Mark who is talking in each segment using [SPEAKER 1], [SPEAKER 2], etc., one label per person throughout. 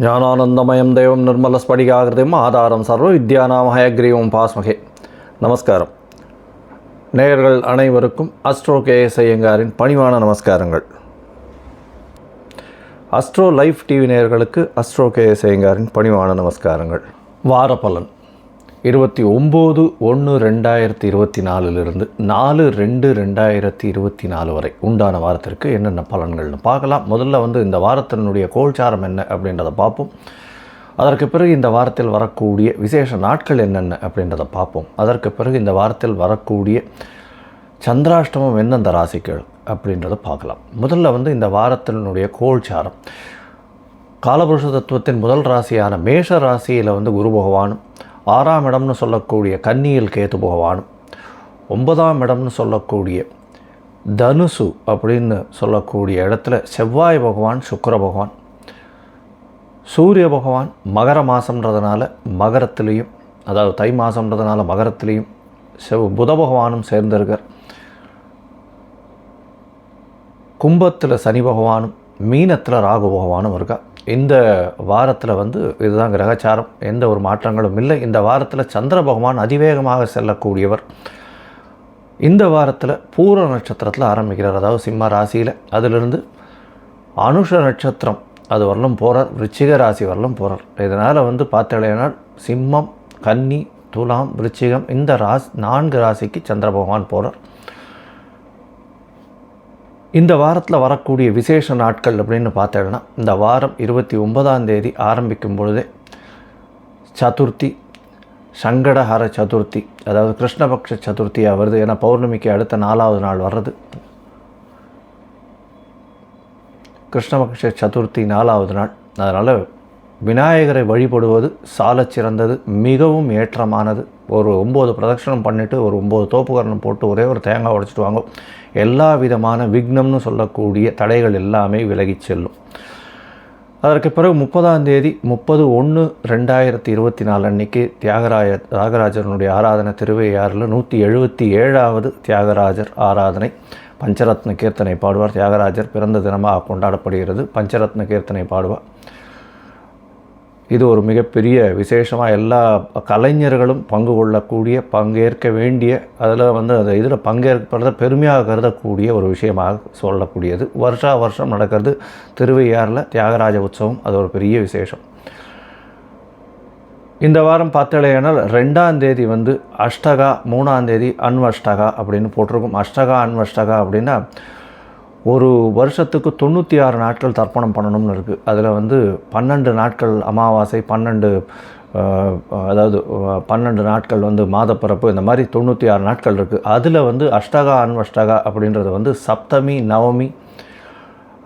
[SPEAKER 1] ஞானானந்தமயம் தெய்வம் நிர்மலஸ்படிகாகிருதிம் ஆதாரம் சர்வ வித்யானாம் ஹயக்ரீவம் பாஸ்மகே. நமஸ்காரம். நேயர்கள் அனைவருக்கும் அஸ்ட்ரோ கேஎஸ் ஐயங்காரின் பணிவான நமஸ்காரங்கள். அஸ்ட்ரோ லைஃப் டிவி நேயர்களுக்கு அஸ்ட்ரோ கேஎஸ் ஐயங்காரின் பணிவான நமஸ்காரங்கள். வார பலன் இருபத்தி ஒம்பது ஒன்று ரெண்டாயிரத்தி இருபத்தி நாலுலேருந்து நாலு ரெண்டு ரெண்டாயிரத்தி இருபத்தி நாலு வரை உண்டான வாரத்திற்கு என்னென்ன பலன்கள்னு பார்க்கலாம். முதல்ல வந்து இந்த வாரத்தினுடைய கோல்சாரம் என்ன அப்படின்றத பார்ப்போம். அதற்கு பிறகு இந்த வாரத்தில் வரக்கூடிய விசேஷ நாட்கள் என்னென்ன அப்படின்றத பார்ப்போம். அதற்கு பிறகு இந்த வாரத்தில் வரக்கூடிய சந்திராஷ்டமம் எந்தெந்த ராசிகள் அப்படின்றத பார்க்கலாம். முதல்ல வந்து இந்த வாரத்தினுடைய கோல்சாரம். காலபுருஷ தத்துவத்தின் முதல் ராசியான மேஷ ராசியில் வந்து குரு பகவானும் ஆறாம் இடம்னு சொல்லக்கூடிய கன்னியில் கேத்து பகவானும் ஒன்பதாம் இடம்னு சொல்லக்கூடிய தனுசு அப்படின்னு சொல்லக்கூடிய இடத்துல செவ்வாய் பகவான் சுக்கர பகவான் சூரிய பகவான் மகர மாதம்ன்றதுனால மகரத்துலேயும் அதாவது தை மாதம்ன்றதுனால மகரத்துலேயும் செவ் புத பகவானும் சேர்ந்திருக்கார். கும்பத்தில் சனி பகவானும் மீனத்தில் ராகு பகவானும் இருக்கா? இந்த வாரத்தில் வந்து இதுதான் கிரகச்சாரம். எந்த ஒரு மாற்றங்களும் இல்லை. இந்த வாரத்தில் சந்திர பகவான் அதிவேகமாக செல்லக்கூடியவர். இந்த வாரத்தில் பூர நட்சத்திரத்தில் ஆரம்பிக்கிறார். அதாவது சிம்ம ராசியில். அதிலிருந்து அனுஷ நட்சத்திரம் அது வரலும் போகிறார் விருச்சிக ராசி வரலும் போகிறார் இதனால் வந்து பார்த்தீங்கன்னா சிம்மம் கன்னி துலாம் விருச்சிகம் இந்த ராசி நான்கு ராசிக்கு சந்திர பகவான் போகிறார் இந்த வாரத்தில் வரக்கூடிய விசேஷ நாட்கள் அப்படின்னு பார்த்தோன்னா இந்த வாரம் இருபத்தி ஒன்பதாம் தேதி ஆரம்பிக்கும் பொழுதே சதுர்த்தி சங்கடஹர சதுர்த்தி அதாவது கிருஷ்ணபக்ஷ சதுர்த்தியாக வருது. ஏன்னா பௌர்ணமிக்கு அடுத்த நாலாவது நாள் வர்றது. கிருஷ்ணபக்ஷ சதுர்த்தி நாலாவது நாள். அதனால் விநாயகரை வழிபடுவது சாலச் சிறந்தது மிகவும் ஏற்றமானது. ஒரு ஒம்பது பிரதட்சணம் பண்ணிவிட்டு ஒரு ஒம்பது தோப்புக்கரணம் போட்டு ஒரே ஒரு தேங்காய் உடைச்சிட்டு வாங்க. எல்லா விதமான விக்னம்னு சொல்லக்கூடிய தடைகள் எல்லாமே விலகி செல்லும். அதற்கு பிறகு முப்பதாம் தேதி முப்பது ஒன்று ரெண்டாயிரத்தி இருபத்தி நாலு அன்னைக்கு தியாகராய தியாகராஜனுடைய ஆராதனை திருவையாறில் நூற்றி எழுபத்தி ஏழாவது தியாகராஜர் ஆராதனை பஞ்சரத்ன கீர்த்தனை பாடுவார். தியாகராஜர் பிறந்த தினமாக கொண்டாடப்படுகிறது. பஞ்சரத்ன கீர்த்தனை பாடுவார். இது ஒரு மிகப்பெரிய விசேஷமாக எல்லா கலைஞர்களும் பங்கு கொள்ளக்கூடிய பங்கேற்க வேண்டிய அதில் வந்து அந்த இதில் பங்கேற்பதை பெருமையாக கருதக்கூடிய ஒரு விஷயமாக சொல்லக்கூடியது. வருஷா வருஷம் நடக்கிறது திருவையாறில் தியாகராஜ உற்சவம். அது ஒரு பெரிய விசேஷம். இந்த வாரம் பார்த்தலையானால் ரெண்டாம் தேதி வந்து அஷ்டகா மூணாம் தேதி அன்வஷ்டகா அப்படின்னு போட்டிருக்கும். அஷ்டகா அன்வஷ்டகா அப்படின்னா ஒரு வருஷத்துக்கு தொண்ணூற்றி ஆறு நாட்கள் தர்ப்பணம் பண்ணணும்னு இருக்குது அதில் வந்து பன்னெண்டு நாட்கள் அமாவாசை பன்னெண்டு அதாவது பன்னெண்டு நாட்கள் வந்து மாதப்பிறப்பு இந்த மாதிரி தொண்ணூற்றி ஆறு நாட்கள் இருக்குது அதில் வந்து அஷ்டகா அன்வஷ்டகா அப்படின்றது வந்து சப்தமி நவமி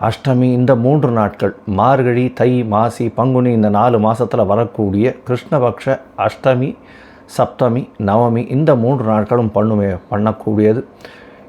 [SPEAKER 1] அஷ்டமி இந்த மூன்று நாட்கள் மார்கழி தை மாசி பங்குனி இந்த நாலு மாதத்தில் வரக்கூடிய கிருஷ்ணபக்ஷ அஷ்டமி சப்தமி நவமி இந்த மூன்று நாட்களும் பண்ணுமே பண்ணக்கூடியது.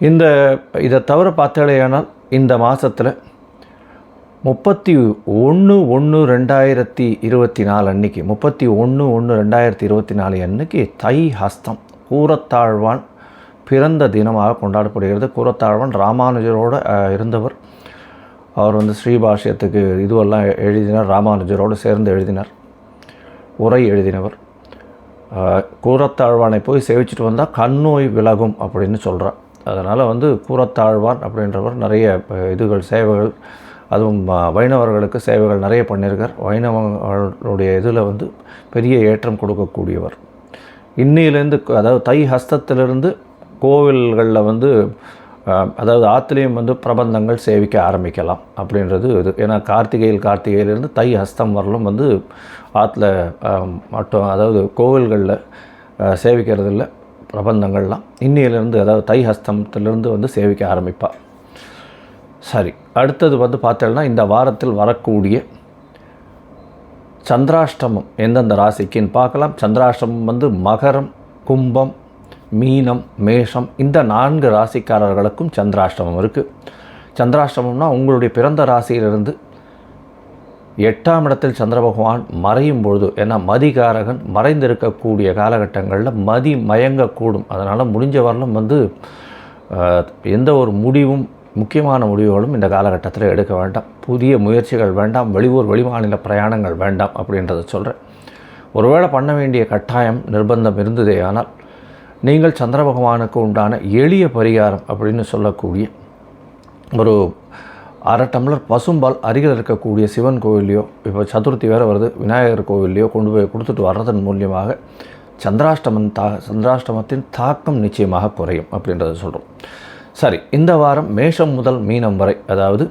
[SPEAKER 1] இந்த இதை தவிர பார்த்தாலேயானால் இந்த மாதத்தில் முப்பத்தி ஒன்று ஒன்று ரெண்டாயிரத்தி இருபத்தி நாலு அன்னைக்கு முப்பத்தி ஒன்று ஒன்று ரெண்டாயிரத்தி இருபத்தி நாலு அன்னைக்கு தை ஹஸ்தம் கூரத்தாழ்வான் பிறந்த தினமாக கொண்டாடப்படுகிறது. கூரத்தாழ்வான் ராமானுஜரோடு இருந்தவர். அவர் வந்து ஸ்ரீபாஷ்யத்துக்கு இதுவெல்லாம் எழுதினார் ராமானுஜரோடு சேர்ந்து எழுதினார். உரை எழுதினவர். கூரத்தாழ்வானை போய் சேவிச்சுட்டு வந்தால் கண்ணோய் விலகும் அப்படின்னு சொல்கிறார் அதனால் வந்து கூரத்தாழ்வான் அப்படின்றவர் நிறைய இதுகள் சேவைகள் அதுவும் வைணவர்களுக்கு சேவைகள் நிறைய பண்ணியிருக்கார். வைணவர்களுடைய இதில் வந்து பெரிய ஏற்றம் கொடுக்கக்கூடியவர். இன்னிலேருந்து அதாவது தை ஹஸ்தத்திலிருந்து கோவில்களில் வந்து அதாவது ஆற்றுலேயும் வந்து பிரபந்தங்கள் சேவிக்க ஆரம்பிக்கலாம் அப்படின்றது இது. ஏன்னா கார்த்திகையில் கார்த்திகையிலேருந்து தை ஹஸ்தம் வரலும் வந்து ஆற்றுல மட்டும் அதாவது கோவில்களில் சேவிக்கிறது இல்லை பிரபந்தங்கள்லாம். இன்னையிலேருந்து அதாவது தை ஹஸ்தத்திலிருந்து வந்து சேவிக்க ஆரம்பிப்பாள் சரி அடுத்தது வந்து பார்த்தோம்னா இந்த வாரத்தில் வரக்கூடிய சந்திராஷ்டமம் எந்தெந்த ராசிக்குன்னு பார்க்கலாம். சந்திராஷ்டமம் வந்து மகரம் கும்பம் மீனம் மேஷம் இந்த நான்கு ராசிக்காரர்களுக்கும் சந்திராஷ்டமம் இருக்குது சந்திராஷ்டமம்னா உங்களுடைய பிறந்த ராசியிலிருந்து எட்டாம் இடத்தில் சந்திர பகவான் மறையும் பொழுது ஏன்னா மதிகாரகன் மறைந்திருக்கக்கூடிய காலகட்டங்களில் மதி மயங்கக்கூடும். அதனால் முடிஞ்ச வரலும் வந்து எந்த ஒரு முடிவும் முக்கியமான முடிவுகளும் இந்த காலகட்டத்தில் எடுக்க வேண்டாம். புதிய முயற்சிகள் வேண்டாம் வெளியூர் வெளிமாநில பிரயாணங்கள் வேண்டாம் அப்படின்றத சொல்கிறேன் ஒருவேளை பண்ண வேண்டிய கட்டாயம் நிர்பந்தம் இருந்ததே ஆனால் நீங்கள் சந்திர பகவானுக்கு உண்டான எளிய பரிகாரம் அப்படின்னு சொல்லக்கூடிய ஒரு அரை டம்ளர் பசும்பால் அருகில் இருக்கக்கூடிய சிவன் கோவில்லையோ இப்போ சதுர்த்தி வேறு வருது விநாயகர் கோவில்லையோ கொண்டு போய் கொடுத்துட்டு வர்றதன் மூலியமாக சந்திராஷ்டமன் தா சந்திராஷ்டமத்தின் தாக்கம் நிச்சயமாக குறையும் அப்படின்றத சொல்கிறோம் சரி இந்த வாரம் மேஷம் முதல் மீனம் வரை அதாவது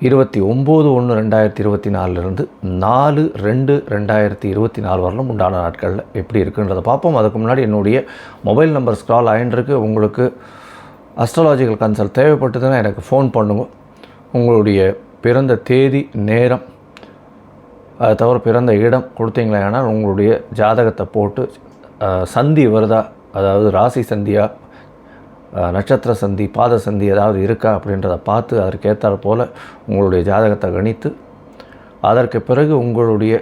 [SPEAKER 1] இருபத்தி ஒம்பது ஒன்று ரெண்டாயிரத்தி இருபத்தி நாலுலேருந்து நாலு ரெண்டு ரெண்டாயிரத்தி இருபத்தி நாலு வரலும் உண்டான நாட்களில் எப்படி இருக்குன்றதை பார்ப்போம். அதுக்கு முன்னாடி என்னுடைய மொபைல் நம்பர் ஸ்க்ரால் ஆயின்றிருக்கு உங்களுக்கு அஸ்ட்ராலாஜிக்கல் கன்சல்ட் தேவைப்பட்டதுன்னா எனக்கு ஃபோன் பண்ணுவோம் உங்களுடைய பிறந்த தேதி நேரம் அது தவிர பிறந்த இடம் கொடுத்தீங்களேனால் உங்களுடைய ஜாதகத்தை போட்டு சந்தி வருதா? அதாவது ராசி சந்தியா நட்சத்திர சந்தி பாத சந்தி ஏதாவது இருக்கா? அப்படின்றத பார்த்து அதற்கேற்றாற் போல் உங்களுடைய ஜாதகத்தை கணித்து அதற்கு பிறகு உங்களுடைய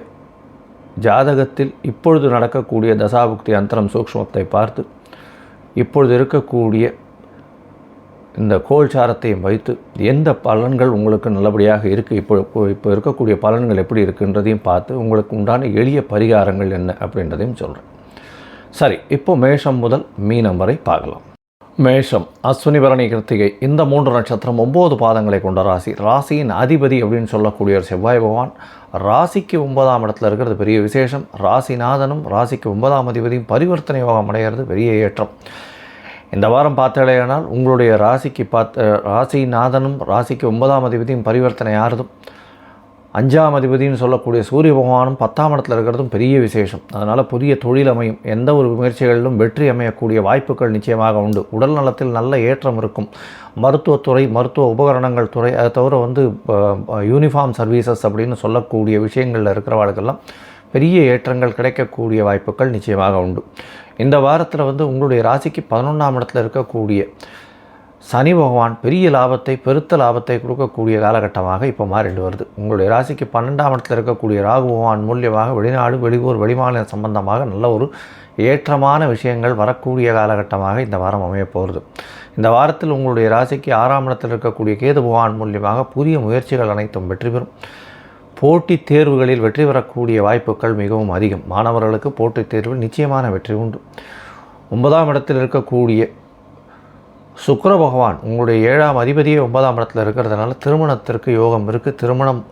[SPEAKER 1] ஜாதகத்தில் இப்பொழுது நடக்கக்கூடிய தசாபுக்தி அந்தரம் சூக்ஷ்மத்தை பார்த்து இப்பொழுது இருக்கக்கூடிய இந்த கோல்சாரத்தையும் வைத்து எந்த பலன்கள் உங்களுக்கு நல்லபடியாக இருக்குது இப்போ இப்போ- இப்போ இருக்கக்கூடிய பலன்கள் எப்படி இருக்குன்றதையும் பார்த்து உங்களுக்கு உண்டான எளிய பரிகாரங்கள் என்ன அப்படின்றதையும் சொல்கிறேன் சரி இப்போ மேஷம் முதல் மீனம் வரை பார்க்கலாம். மேஷம் அஸ்வினி பரணி கிருத்திகை. இந்த மூன்று நட்சத்திரம் ஒம்பது பாதங்களை கொண்ட ராசி. ராசியின் அதிபதி அப்படின்னு சொல்லக்கூடிய ஒரு செவ்வாய் பகவான் ராசிக்கு ஒன்பதாம் இடத்துல இருக்கிறது பெரிய விசேஷம். ராசிநாதனும் ராசிக்கு ஒன்பதாம் அதிபதியும் பரிவர்த்தனை யோகம் அடைகிறது பெரிய ஏற்றம். இந்த வாரம் பார்த்தாலேயானால் உங்களுடைய ராசிக்கு பார்த்த ராசிநாதனும் ராசிக்கு ஒன்பதாம் அதிபதியும் பரிவர்த்தனை ஆறுதும். அஞ்சாம் அதிபதினு சொல்லக்கூடிய சூரிய பகவானும் பத்தாம் இடத்துல இருக்கிறதும் பெரிய விசேஷம். அதனால் புதிய தொழில் அமையும். எந்த ஒரு முயற்சிகளிலும் வெற்றி அமையக்கூடிய வாய்ப்புகள் நிச்சயமாக உண்டு. உடல் நலத்தில் நல்ல ஏற்றம் இருக்கும். மருத்துவத்துறை மருத்துவ உபகரணங்கள் துறை அதை தவிர வந்து யூனிஃபார்ம் சர்வீசஸ் அப்படின்னு சொல்லக்கூடிய விஷயங்களில் இருக்கிறவர்களுக்கெல்லாம் பெரிய ஏற்றங்கள் கிடைக்கக்கூடிய வாய்ப்புகள் நிச்சயமாக உண்டு. இந்த வாரத்தில் வந்து உங்களுடைய ராசிக்கு பதினொன்றாம் இடத்துல இருக்கக்கூடிய சனி பகவான் பெரிய லாபத்தை பெருத்த லாபத்தை கொடுக்கக்கூடிய காலகட்டமாக இப்போ மாறிட்டு வருது. உங்களுடைய ராசிக்கு பன்னெண்டாம் இடத்துல இருக்கக்கூடிய ராகு பகவான் மூலியமாக வெளிநாடு வெளியூர் வெளிமாநில சம்பந்தமாக நல்ல ஒரு ஏற்றமான விஷயங்கள் வரக்கூடிய காலகட்டமாக இந்த வாரம் அமையப் போகிறது இந்த வாரத்தில் உங்களுடைய ராசிக்கு ஆறாம் இடத்தில் இருக்கக்கூடிய கேது பகவான் மூலியமாக புதிய முயற்சிகள் அனைத்தும் வெற்றி பெறும். போட்டித் தேர்வுகளில் வெற்றி பெறக்கூடிய வாய்ப்புகள் மிகவும் அதிகம். மாணவர்களுக்கு போட்டித் தேர்வில் நிச்சயமான வெற்றி உண்டு. ஒன்பதாம் இடத்தில் இருக்கக்கூடிய சுக்கர பகவான் உங்களுடைய ஏழாம் அதிபதியே ஒன்பதாம் இடத்துல இருக்கிறதுனால திருமணத்திற்கு யோகம் இருக்குது திருமணம்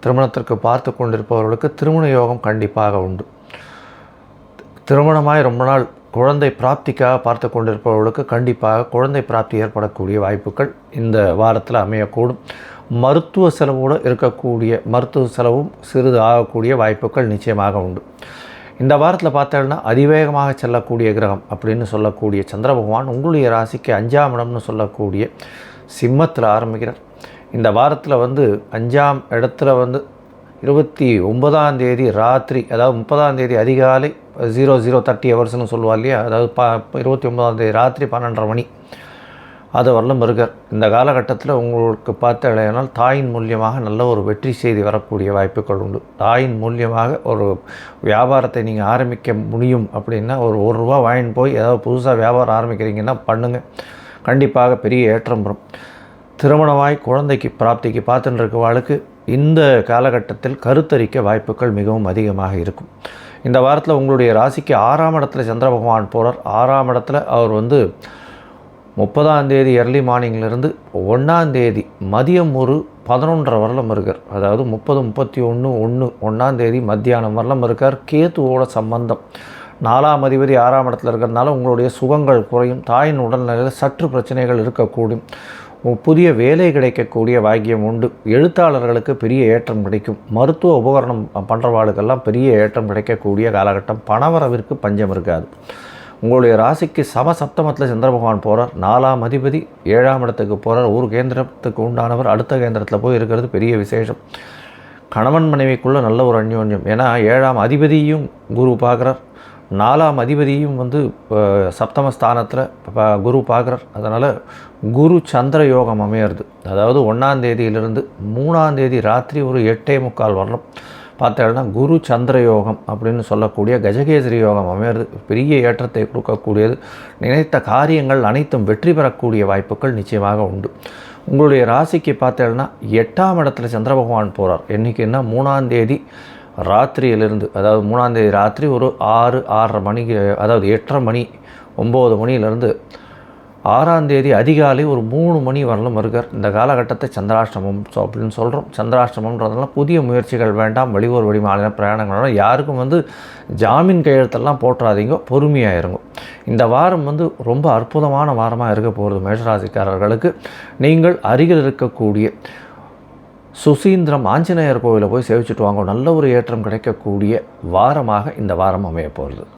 [SPEAKER 1] திருமணத்திற்கு பார்த்து கொண்டிருப்பவர்களுக்கு திருமண யோகம் கண்டிப்பாக உண்டு. திருமணமாய் ரொம்ப நாள் குழந்தை பிராப்திக்காக பார்த்து கொண்டிருப்பவர்களுக்கு கண்டிப்பாக குழந்தை பிராப்தி ஏற்படக்கூடிய வாய்ப்புகள் இந்த வாரத்தில் அமையக்கூடும். மருத்துவ செலவோடு இருக்கக்கூடிய மருத்துவ செலவும் சிறிது ஆகக்கூடிய வாய்ப்புகள் நிச்சயமாக உண்டு. இந்த வாரத்தில் பார்த்தோன்னா அதிவேகமாக செல்லக்கூடிய கிரகம் அப்படின்னு சொல்லக்கூடிய சந்திர பகவான் உங்களுடைய ராசிக்கு அஞ்சாம் இடம்னு சொல்லக்கூடிய சிம்மத்தில் ஆரம்பிக்கிறார். இந்த வாரத்தில் வந்து அஞ்சாம் இடத்துல வந்து இருபத்தி ஒன்பதாம் தேதி ராத்திரி அதாவது முப்பதாம் தேதி அதிகாலை ஜீரோ ஜீரோ தேர்ட்டி ஹவர்ஸ்னு சொல்லுவா இல்லையா? அதாவது ப இருபத்தி ஒன்பதாம் தேதி ராத்திரி பன்னெண்டரை மணி. அது வரலும் இருக்கார் இந்த காலகட்டத்தில் உங்களுக்கு பார்த்த இல்லையானால் தாயின் மூலியமாக நல்ல ஒரு வெற்றி செய்தி வரக்கூடிய வாய்ப்புகள் உண்டு. தாயின் மூலியமாக ஒரு வியாபாரத்தை நீங்கள் ஆரம்பிக்க முடியும் அப்படின்னா ஒரு ஒரு ரூபா வாங்கிட்டு போய் ஏதாவது புதுசாக வியாபாரம் ஆரம்பிக்கிறீங்கன்னா பண்ணுங்கள் கண்டிப்பாக பெரிய ஏற்றம் வரும். திருமணமாய் குழந்தைக்கு பிராப்திக்கு பார்த்துட்டு இருக்கவாளுக்கு இந்த காலகட்டத்தில் கருத்தரிக்க வாய்ப்புகள் மிகவும் அதிகமாக இருக்கும். இந்த வாரத்தில் உங்களுடைய ராசிக்கு ஆறாம் இடத்துல சந்திர பகவான் போகிறார் ஆறாம் இடத்துல அவர் வந்து முப்பதாம் தேதி எர்லி மார்னிங்லேருந்து ஒன்றாந்தேதி மதியம் ஒரு பதினொன்றரை வரலும் இருக்கார். அதாவது முப்பது முப்பத்தி ஒன்று ஒன்று ஒன்றாந்தேதி மத்தியானம் வரலும் இருக்கார். கேத்துவோட சம்பந்தம் நாலாம் அதிபதி ஆறாம் இடத்துல இருக்கிறதுனால உங்களுடைய சுகங்கள் குறையும். தாயின் உடல்நிலையில் சற்று பிரச்சனைகள் இருக்கக்கூடும். புதிய வேலை கிடைக்கக்கூடிய வாக்கியம் உண்டு. எழுத்தாளர்களுக்கு பெரிய ஏற்றம் கிடைக்கும். மருத்துவ உபகரணம் பண்ணுறவாளுக்கெல்லாம் பெரிய ஏற்றம் கிடைக்கக்கூடிய காலகட்டம். பணவரவிற்கு பஞ்சம் இருக்காது. உங்களுடைய ராசிக்கு சம சப்தமத்தில் சந்திர பகவான் போகிறார் நாலாம் அதிபதி ஏழாம் இடத்துக்கு போகிறார் ஒரு கேந்திரத்துக்கு உண்டானவர் அடுத்த கேந்திரத்தில் போய் இருக்கிறது பெரிய விசேஷம். கணவன் மனைவிக்குள்ளே நல்ல ஒரு அந்யோன்யம். ஏன்னா ஏழாம் அதிபதியும் குரு பார்க்குறார். நாலாம் அதிபதியும் வந்து சப்தம ஸ்தானத்தில் குரு பார்க்குறார். அதனால் குரு சந்திர யோகம் அமையிறது. அதாவது ஒன்றாம் மூணாந்தேதி ராத்திரி ஒரு எட்டே முக்கால் வரலாம் பார்த்தோம்னா குரு சந்திர யோகம் அப்படின்னு சொல்லக்கூடிய கஜகேசரி யோகம் அமையிறது. பெரிய ஏற்றத்தை கொடுக்கக்கூடியது. நினைத்த காரியங்கள் அனைத்தும் வெற்றி பெறக்கூடிய வாய்ப்புகள் நிச்சயமாக உண்டு. உங்களுடைய ராசிக்கு பார்த்தேன்னா எட்டாம் இடத்துல சந்திர பகவான் போகிறார் என்றைக்குன்னா மூணாம் தேதி ராத்திரியிலிருந்து அதாவது மூணாந்தேதி ராத்திரி ஒரு ஆறு ஆறரை மணிக்கு அதாவது எட்டரை மணி ஒம்பது மணியிலேருந்து ஆறாம் தேதி அதிகாலை ஒரு மூணு மணி வரலும் இருக்கார் இந்த காலகட்டத்தை சந்திராஷ்டமம் ஸோ அப்படின்னு சொல்கிறோம் சந்திராஷ்டமம்ன்றதுனால புதிய முயற்சிகள் வேண்டாம் வெளியூர் வெளி மாநில பிரயாணங்கள் யாருக்கும் வந்து ஜாமீன் கையெழுத்தெல்லாம் போட்டுறாதீங்க பொறுமையாக இருங்க இந்த வாரம் வந்து ரொம்ப அற்புதமான வாரமாக இருக்க போகிறது மேஷராசிக்காரர்களுக்கு. நீங்கள் அருகில் இருக்கக்கூடிய சுசீந்திரம் ஆஞ்சநேயர் கோவிலை போய் சேவிச்சுட்டு வாங்க. நல்ல ஒரு ஏற்றம் கிடைக்கக்கூடிய வாரமாக இந்த வாரம் அமைய போகிறது